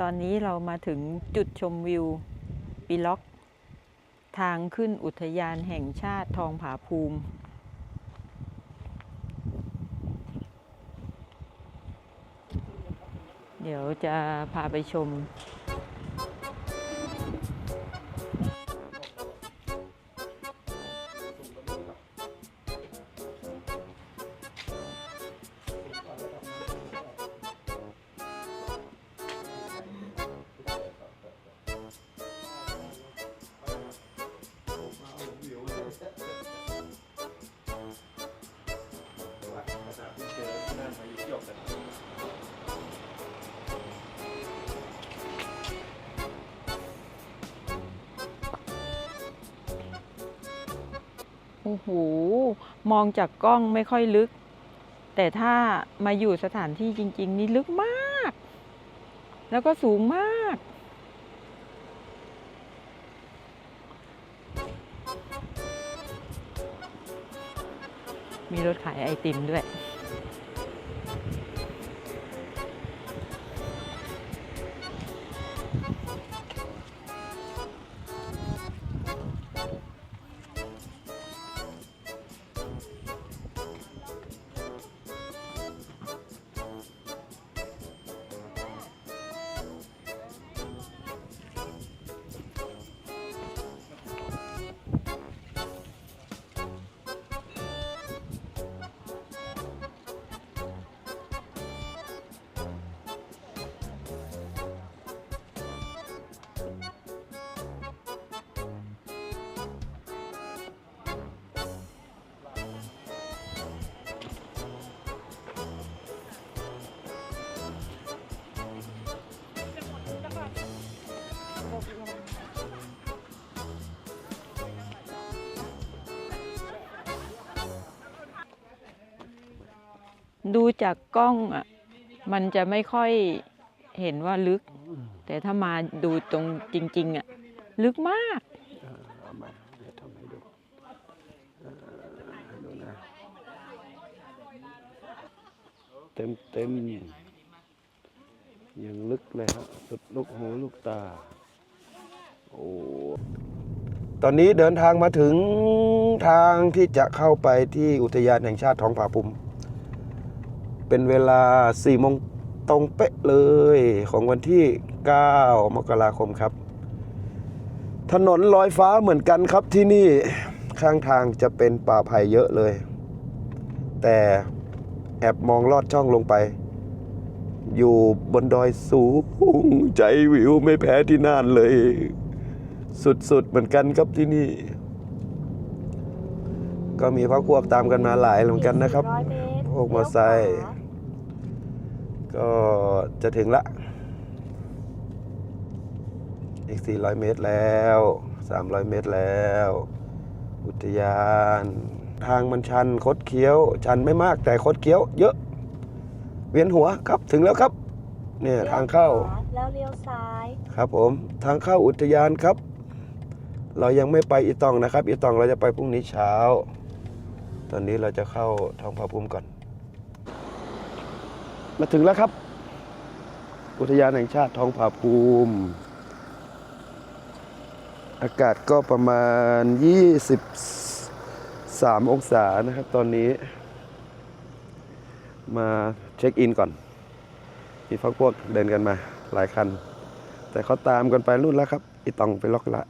ตอนนี้เรามาถึงจุดชมวิวปีล็อก ทางขึ้นอุทยานแห่งชาติทองผาภูมิ เดี๋ยวจะพาไปชม โอ้โห มองจากกล้องไม่ค่อยลึก แต่ถ้ามาอยู่สถานที่จริง ๆ นี่ลึกมาก แล้วก็สูงมาก มีรถขายไอติมด้วย ดูจากกล้องอะมันจะไม่ค่อยเห็นว่าลึก แต่ถ้ามาดูตรงจริง ๆอะลึกมากเอามาเดี๋ยวทำให้ดูดูนะเต็มเต็มยังลึกเลยฮะสุดลูกหูลูกตาโอ้ตอนนี้เดินทางมาถึงทางที่จะเข้าไปที่อุทยานแห่งชาติท้องผาภูมิ เป็นเวลา4โมงตรงเป๊ะเลยของวันที่ 9 มกราคมครับ ถนนลอยฟ้าเหมือนกันครับที่นี่ข้างทางจะเป็นป่าไผ่เยอะเลย แต่แอบมองลอดช่องลงไป อยู่บนดอยสูงใจวิวไม่แพ้ที่น่านเลย สุดๆเหมือนกันครับที่นี่ ก็มีพักพวกตามกันมาหลายเหมือนกันนะครับ400เมตรพวกมอไซค์ ก็จะถึงละ อีก 400 เมตรแล้ว 300 เมตรแล้ว อุทยาน ทางมันชันคดเคี้ยว ชันไม่มากแต่คดเคี้ยว เยอะ เวียนหัวครับถึงแล้วครับ เนี่ยทางเข้า แล้วเลี้ยวซ้าย ครับผม ทางเข้าอุทยานครับ เรายังไม่ไปอีตองนะครับ อีตองเราจะไปพรุ่งนี้เช้า ตอนนี้เราจะเข้าท้องพระภูมิก่อน มาถึงแล้วครับ อุทยานแห่งชาติท้องผาภูมิ อากาศก็ประมาณ 23 องศานะครับตอนนี้ มาเช็คอินก่อน มีพักพวกเดินกันมาหลายคัน แต่เขาตามกันไปรุ่นแล้วครับ อีตองไปล็อกละ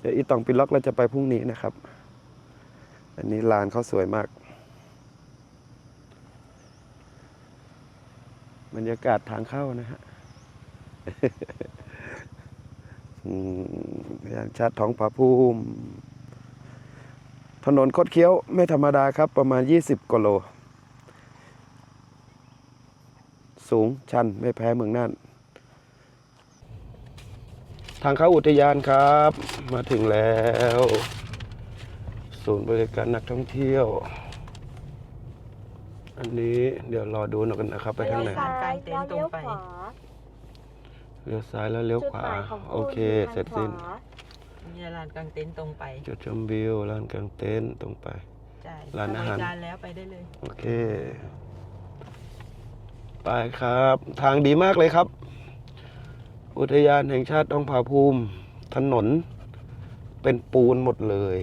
เดี๋ยวอีตองไปล็อกเราจะไปพรุ่งนี้นะครับ อันนี้ลานเขาสวยมาก บรรยากาศทางเข้านะฮะอย่างชัดท้องผาภูมิ ถนนคดเคี้ยวไม่ธรรมดาครับ ประมาณ 20กิโล สูงชันไม่แพ้เมืองน่าน ทางเข้าอุทยานครับ มาถึงแล้ว ศูนย์บริการนักท่องเที่ยว อันนี้เดี๋ยวรอดูหน่อยกันนะครับ ไปทางไหนเลี้ยวซ้ายแล้วเลี้ยวขวาเลี้ยวซ้ายแล้วเลี้ยวขวาจุดหมายของโอเคณเสร็จสิ้นทางขวานี่ลานกลางเต็นท์ตรงไป จุดชมวิวลานกลางเต็นท์ตรงไปใช่ร้านอาหารบการแล้วไปได้เลย โอเค ไปครับ ทางดีมากเลยครับ อุทยานแห่งชาติต้องผาภูมิ ถนน เป็นปูนหมดเลย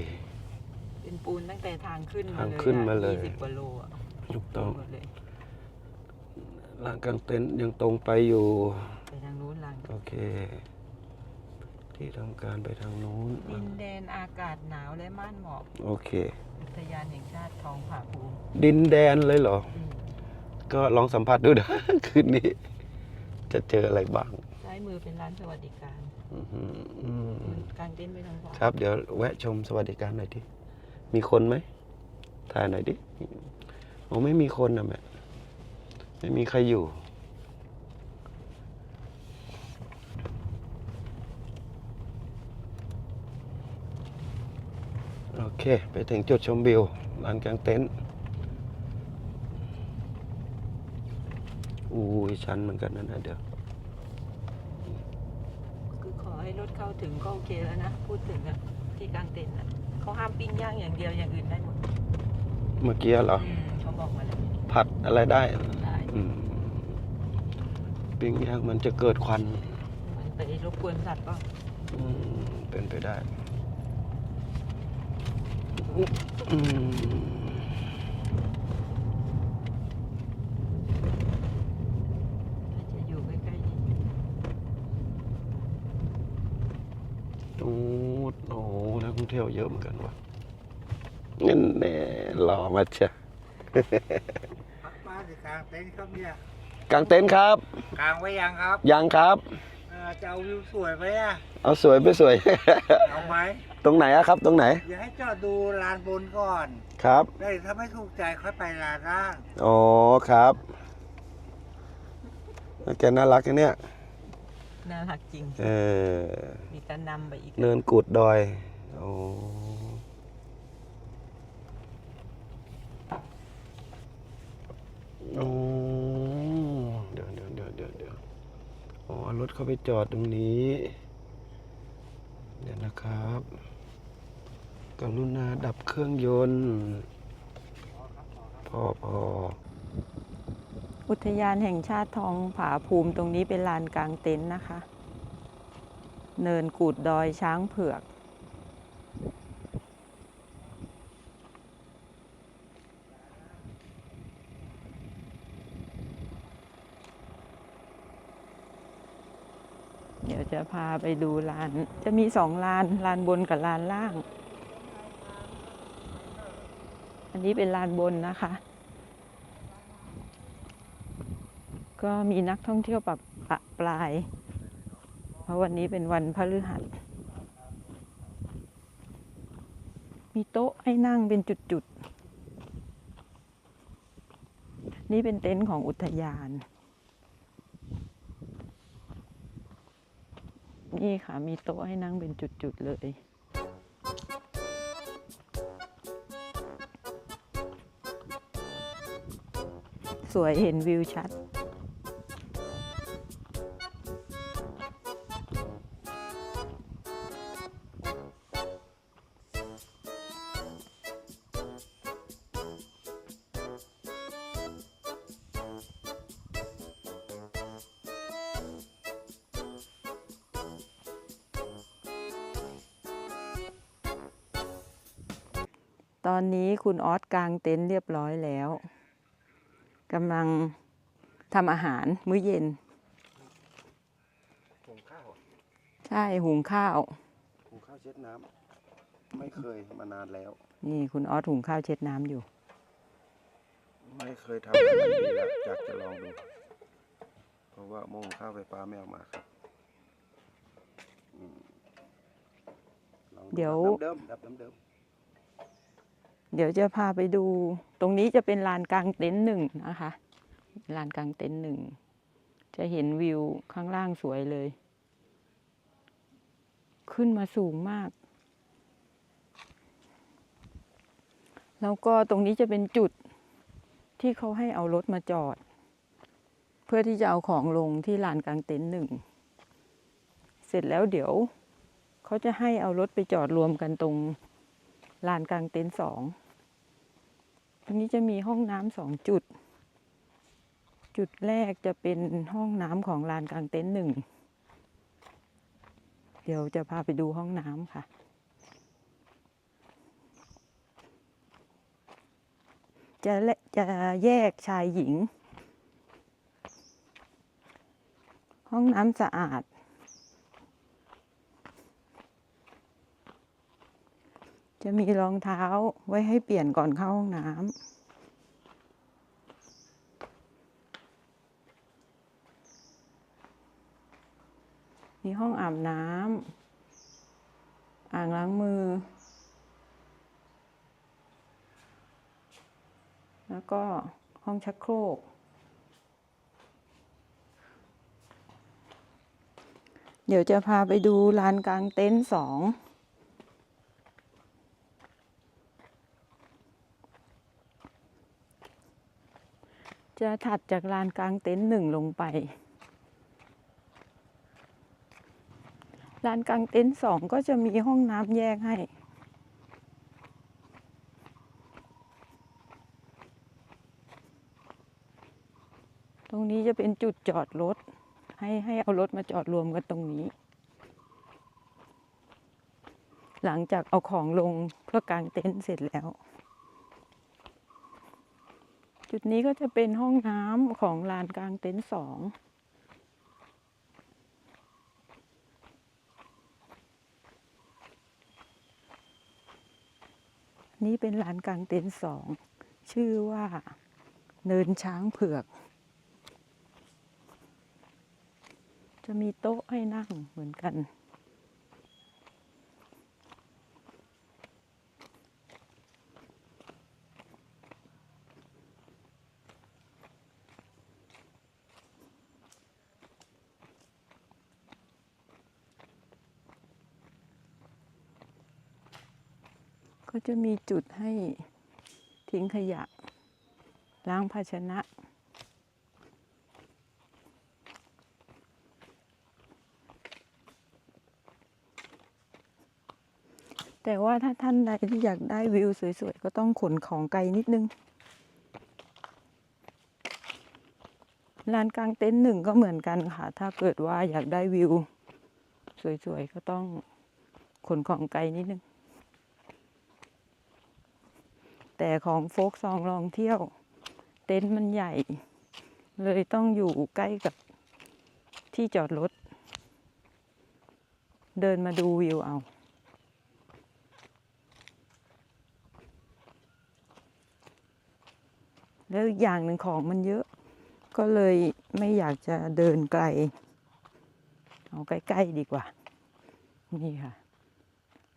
เป็นปูนตั้งแต่ทางขึ้นมาทางเลยขึ้นมาเลยยี่สิบกว่าโลอะ ถูกต้องหมดเลยลานกลางเต็นท์ยังตรงไปอยู่ ไปทางนู้นลังโอเค ที่ทำการไปทางนู้นดินแดนอากาศหนาวและม่านหมอกโอเค อุทยานแห่งชาติทองผาภูมิดินแดนเลยเหรอ อืมก็ลองสัมผัสดูเด้อคืนนี้ จะเจออะไรบ้างซ้ายมือเป็นร้านสวัสดิการอื้อหืออืมกลางเต็นท์ไปทางขวาครับ เดี๋ยวแวะชมสวัสดิการหน่อยดิ มีคนไหมถ่ายหน่อยดิ โอ้ไม่มีคนนะแม่ไม่มีใครอยู่ โอเค ไปถึงจุดชมวิวลานกลางเต็นท์อู้ยชันเหมือนกันนะนะเดี๋ยวคือขอให้รถเข้าถึงก็โอเคแล้วนะ พูดถึงอะที่กลางเต็นท์อะเขาห้ามปิ้งย่างอย่างเดียวอย่างอื่นได้หมด เมื่อกี้เหรอ อืมเขา บอกมาแล้วผัดอะไรได้ได้อืมปิ้งย่างมันจะเกิดควันมันไปรบกวนสัตว์เปล่าอืมเป็นไปได้อืมถ้าจะอยู่ใกล้ๆนี่ตรงนู้นโอ้โหนักท่องเที่ยวเยอะเหมือนกันวะนี่นแน่หล่อมาเชีย พักบ้านหรือกลางเต็นท์ครับเนี่ยกางเต็นท์ครับ กลางไว้ยังครับยังครับ เอ่อจะเอาวิวสวยไหมอะเอาสวยไปสวย เอาไหมตรงไหนอะครับ ตรงไหนอย่าให้จอดดูลานบนก่อนครับได้วถ้าไม่ถูกใจค่อยไปลานล่างอ๋อครับแกน่ารักนะเนี่ย น่ารักจริง เออ มีการนำไปอีก เนินกูดดอย โอ้ โอ้เดี๋ยวเดี๋ยวเดี๋ยวเดี๋ยวเดี๋ยวอ๋อรถเขาไปจอดตรงนี้ เดี๋ยวนะครับกรุณาดับเครื่องยนต์พอพออุทยานแห่งชาติทองผาภูมิตรงนี้เป็นลานกลางเต็นท์นะคะ เนินกูดดอยช้างเผือก เดี๋ยวจะ พาไปดูลาน จะมีสองลาน ลานบนกับลานล่าง อันนี้เป็นลานบนนะคะ ก็มีนักท่องเที่ยวปรับปะปลาย เพราะวันนี้เป็นวันพฤหัส มีโต๊ะให้นั่งเป็นจุดๆ นี่เป็นเต็นท์ของอุทยาน นี่ค่ะ มีโต๊ะให้นั่งเป็นจุด ๆ เลย สวยเห็นวิวชัด ตอนนี้คุณออสกางเต็นท์เรียบร้อยแล้วกำลังทำอาหารมื้อเย็น หุงข้าวใช่หุงข้าว หุงข้าวเช็ดน้ำไม่เคยมานานแล้ว นี่คุณออสหุงข้าวเช็ดน้ำอยู่ ไม่เคยทำแบบนี้แล้วอยากจะลองดู เพราะว่าโมงข้าวไฟฟ้าไม่เอามาครับอืมลองเดี๋ยวแบบเดิมๆแบบเดิม เดี๋ยวจะพาไปดู ตรงนี้จะเป็นลานกลางเต็นท์หนึ่งนะคะ ลานกลางเต็นท์หนึ่ง จะเห็นวิวข้างล่างสวยเลย ขึ้นมาสูงมาก แล้วก็ตรงนี้จะเป็นจุดที่เขาให้เอารถมาจอด เพื่อที่จะเอาของลงที่ลานกลางเต็นท์หนึ่ง เสร็จแล้วเดี๋ยว เขาจะให้เอารถไปจอดรวมกันตรง ลานกลางเต็นท์สองตรงนี้จะมีห้องน้ำสองจุด จุดแรกจะเป็นห้องน้ำของลานกลางเต็นท์หนึ่ง เดี๋ยวจะพาไปดูห้องน้ำค่ะ จะเลจะแยกชายหญิง ห้องน้ำสะอาด จะมีรองเท้าไว้ให้เปลี่ยนก่อนเข้าห้องน้ำมีห้องอาบน้ำ อ่างล้างมือ แล้วก็ห้องชักโครก เดี๋ยวจะพาไปดูลานกลางเต็นท์สอง จะถัดจากลานกลางเต็นท์หนึ่งลงไป ลานกลางเต็นท์สองก็จะมีห้องน้ำแยกให้ ตรงนี้จะเป็นจุดจอดรถ ให้ให้เอารถมาจอดรวมกันตรงนี้ หลังจากเอาของลงเพื่อกางเต็นท์เสร็จแล้ว จุดนี้ก็จะเป็นห้องน้ำของลานกลางเต็นท์สองนี่เป็นร้านกลางเต็นท์สองชื่อว่าเนินช้างเผือก จะมีโต๊ะให้นั่งเหมือนกัน จะมีจุดให้ทิ้งขยะ ล้างภาชนะ แต่ว่าถ้าท่านใดที่อยากได้วิวสวยๆ ก็ต้องขนของไกลนิดนึงลานกลางเต็นท์หนึ่งก็เหมือนกันค่ะ ถ้าเกิดว่าอยากได้วิว สวยๆ ก็ต้องขนของไกลนิดนึง แต่ของโฟกซองลองเที่ยว เต็นท์มันใหญ่ เลยต้องอยู่ใกล้กับที่จอดรถ เดินมาดูวิวเอา แล้วอย่างหนึ่งของมันเยอะ ก็เลยไม่อยากจะเดินไกล เอาใกล้ ๆ ดีกว่า นี่ค่ะ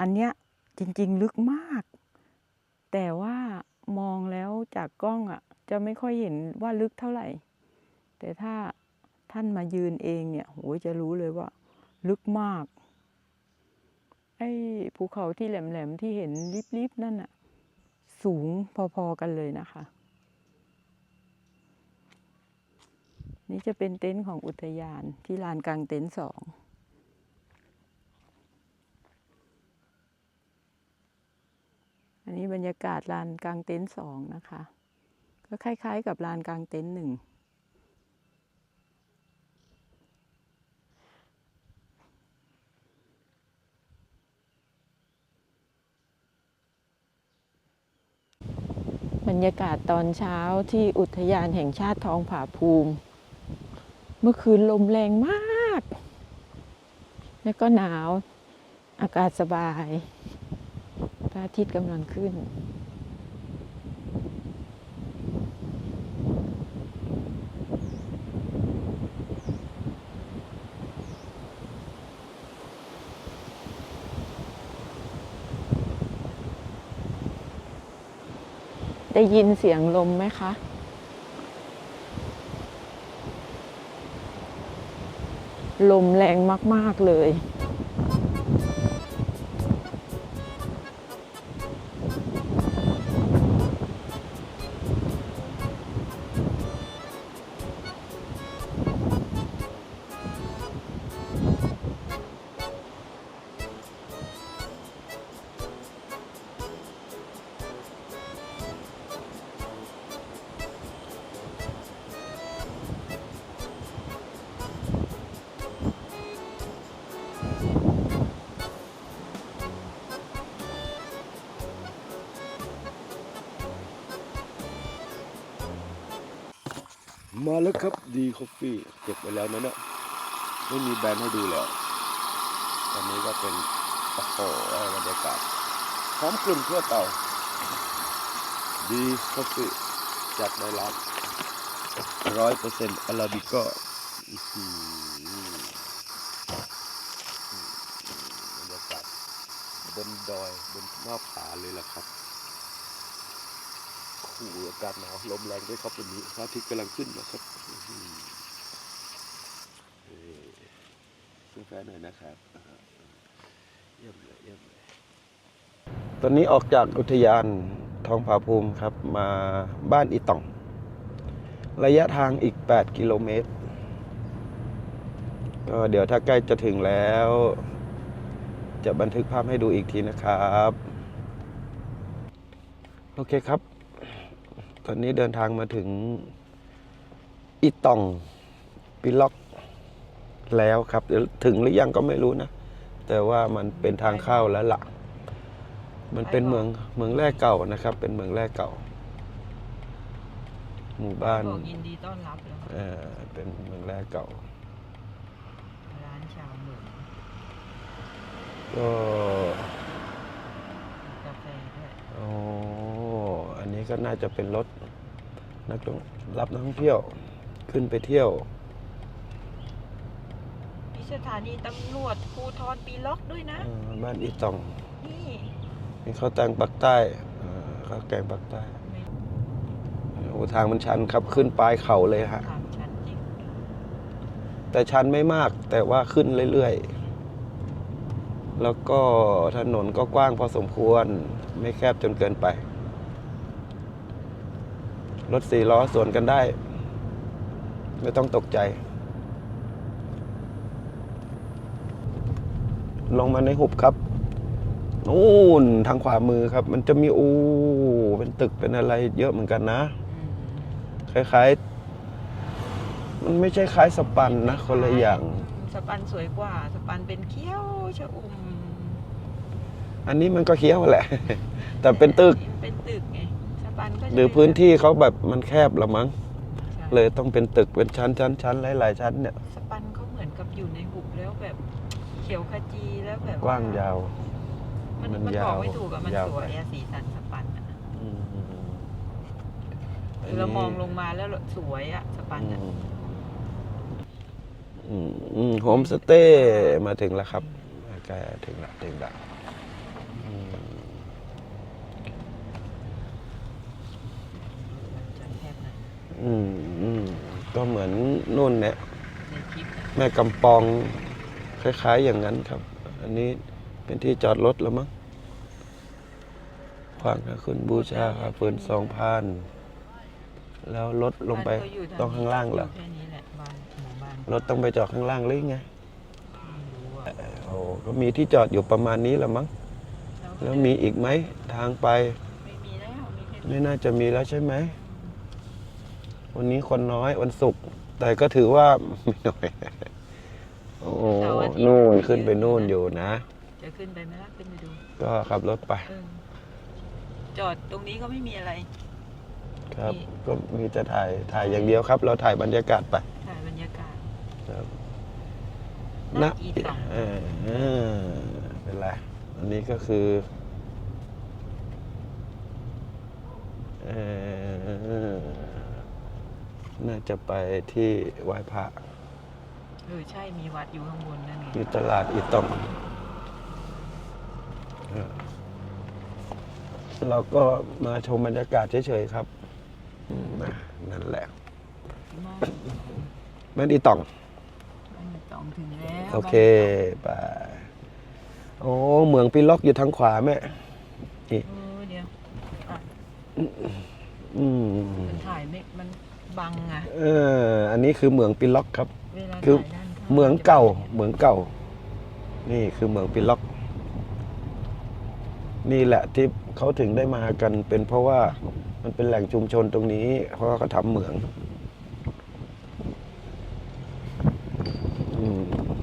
อันเนี้ยจริง ๆ ลึกมาก แต่ว่ามองแล้วจากกล้องอะ จะไม่ค่อยเห็นว่าลึกเท่าไหร่ แต่ถ้าท่านมายืนเองเนี่ยโหจะรู้เลยว่า ลึกมาก ไอ้ภูเขาที่แหลมๆที่เห็นริบๆนั่นอะ สูงพอๆกันเลยนะคะ นี่จะเป็นเต็นท์ของอุทยานที่ลานกลางเต็นท์สอง อันนี้บรรยากาศลานกลางเต็นท์สองนะคะ ก็คล้ายๆกับลานกลางเต็นท์หนึ่งบรรยากาศตอนเช้าที่อุทยานแห่งชาติท้องผาภูมิ เมื่อคืนลมแรงมาก แล้วก็หนาว อากาศสบาย ระอาทิตย์กำลังขึ้น ได้ยินเสียงลมไหมคะลมแรงมาก ๆ เลย มาแล้วครับดีคอฟฟี่เก็บไปแล้วนะเนี่ยไม่มีแบรนด์ให้ดูแล้ว ตอนนี้ก็เป็นโอ้โหบรรยากาศพร้อมกลุ่นทั่วเตาดีคอฟฟี่จากในร้านร้อยเปอร์เซ็นต์อาราบิก้าบรรยากาศบนดอยบนน้าผาเลยล่ะครับ ขู่อากาศหนาวลมแรงด้วยครับวันนี้พระอาทิตย์กำลังขึ้นนะครับซื้อแฟนหน่อยนะครับเยี่ยมเลยเยี่ยมเลยตอนนี้ออกจากอุทยานทองผาภูมิครับ มาบ้านอีต่อง ระยะทางอีก 8 กิโลเมตร ก็เดี๋ยวถ้าใกล้จะถึงแล้ว จะบันทึกภาพให้ดูอีกทีนะครับ โอเคครับ ตอนนี้เดินทางมาถึงอีตองปิล็อกแล้วครับเดี๋ยวถึงหรือยังก็ไม่รู้นะ แต่ว่ามันเป็นทางเข้าแล้วล่ะ มันเป็นเมืองเมืองแรกเก่านะครับ เป็นเมืองแรกเก่า หมู่บ้านบอกยินดีต้อนรับแล้วเออเป็นเมืองแรกเก่า ร้านชาวเหมืองก็กาแฟด้วยอ๋ออั นนี้ก็น่าจะเป็นรถนักท่องรับนักท่องเที่ยวขึ้นไปเที่ยวมีสถานีตำรวจภูทรปีล็อกด้วยนะเอ่อบ้านอีตองนี่มีข้าวแตงปักใต้เอ่อข้าวแกงปักใต้โอ้ทางมันชันครับขึ้นปลายเขาเลยฮะทางชันจริงแต่ชันไม่มากแต่ว่าขึ้นเรื่อยๆ แล้วก็ถนนก็กว้างพอสมควร ไม่แคบจนเกินไป รถสี่ล้อสวนกันได้ ไม่ต้องตกใจ ลงมาในหุบครับนู่นทางขวามือครับ มันจะมีอูเป็นตึกเป็นอะไรเยอะเหมือนกันนะ คล้ายๆ มันไม่ใช่คล้ายสปันนะ คนละอย่าง สปันสวยกว่า สปันเป็นเคี้ยวชะอุ่มอันนี้มันก็เคี้ยวแหละ แต่เป็นตึก เป็นตึกไงส ปันก็จะหรือพื้นที่เขาแบบมันแคบละมั้งใช่เลยต้องเป็นตึกเป็นชั้นชั้นชั้นหลายๆชั้นเนี่ยสปันเขาเหมือนกับอยู่ในหุบแล้วแบบเขียวขจีแล้วแบบกว้างยาว มันมันมันยาวบอกไม่ถูกอะมันยาวสวยไปอะสีสันสปันอะอืมคือเรามองลงมาแล้วสวยอะสปันอะอืมอืมโฮมสเตย์มาถึงแล้วครับใกล้ถึงละถึงละอืม จะแคบหน่ อยอืมอืมก็เหมือนนู่นเนี่ยในคลิปนะแม่กำปอง คล้าย ๆ อย่างนั้นครับ อันนี้เป็นที่จอดรถแล้วมั้งขวางกับคุณบูชาครับปืนสองพันแล้วรถลงไปบ้านเขยู่ทต้องข้างล่างเหรอยู่แค่นี้แหละบ้านหมู่บ้านรถต้องไปจอดข้างล่างหรือไงไม่รู้อะโอ้ก็มีที่จอดอยู่ประมาณนี้แหละมั้งแล้วมีอีกไหมทางไป ไม่มีแล้วมีแค่นี้ไม่น่าจะมีแล้วใช่ไหม วันนี้คนน้อยวันศุกร์แต่ก็ถือว่าไม่น้อยโอ้นู่นขึ้นไปนู่นอยู่นะ จะขึ้นไปไหมล่ะขึ้นไปดูก็ขับรถไปเออจอดตรงนี้ก็ไม่มีอะไรครับนี่ก็มีจะถ่ายถ่ายอย่างเดียวครับ เราถ่ายบรรยากาศไปถ่ายบรรยากาศ ครับหน้าอีตองเออเออเป็นไรอันนี้ก็คือเออ น่าจะไปที่ไหว้พระเออใช่มีวัดอยู่ข้างบนนั่นไงที่ตลาดอีตองเออเราก็มาชมบรรยากาศเฉยๆครับอืมนะนั่นแหละมองแม่นอีตองบ้านอีตองถึงแล้วโอเคไปโอ้เหมืองปีล็อกอยู่ทางขวาแม่เออเดี๋ยวอะอืมมันถ่ายไม่มัน บังอะเอออันนี้คือเหมืองปีล็อกครับ เวลาคือ ถ่ายด้านข้างเหมืองเก่า เหมืองเก่า นี่คือเหมืองปีล็อก นี่แหละที่เขาถึงได้มากันเป็นเพราะว่ามันเป็นแหล่งชุมชนตรงนี้ เพราะว่าเขาทำเหมืองอืม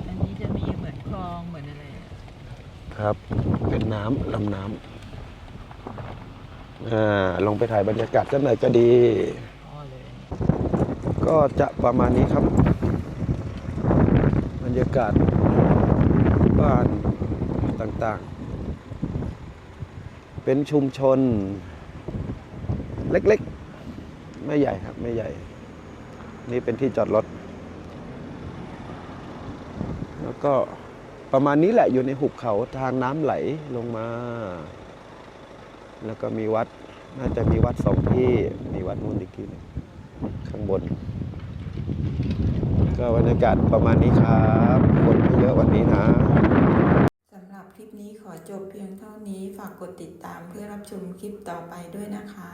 อันนี้จะมีเหมือนคลองเหมือนอะไรอะครับ เป็นน้ำลำน้ำอ่าลงไปถ่ายบรรยากาศกันหน่อยก็ดีอ๋อเลย ก็จะประมาณนี้ครับ บรรยากาศบ้านต่างๆ เป็นชุมชน เล็กๆ ไม่ใหญ่ครับ ไม่ใหญ่ นี่เป็นที่จอดรถ แล้วก็ประมาณนี้แหละอยู่ในหุบเขาทางน้ำไหลลงมา แล้วก็มีวัด น่าจะมีวัดสองที่ มีวัดนู่นอีกที่นึงข้างบน ก็บรรยากาศประมาณนี้ครับคนไม่เยอะวันนี้นะสำหรับคลิปนี้ขอจบเพียงเท่านี้ฝากกดติดตามเพื่อรับชมคลิปต่อไปด้วยนะคะ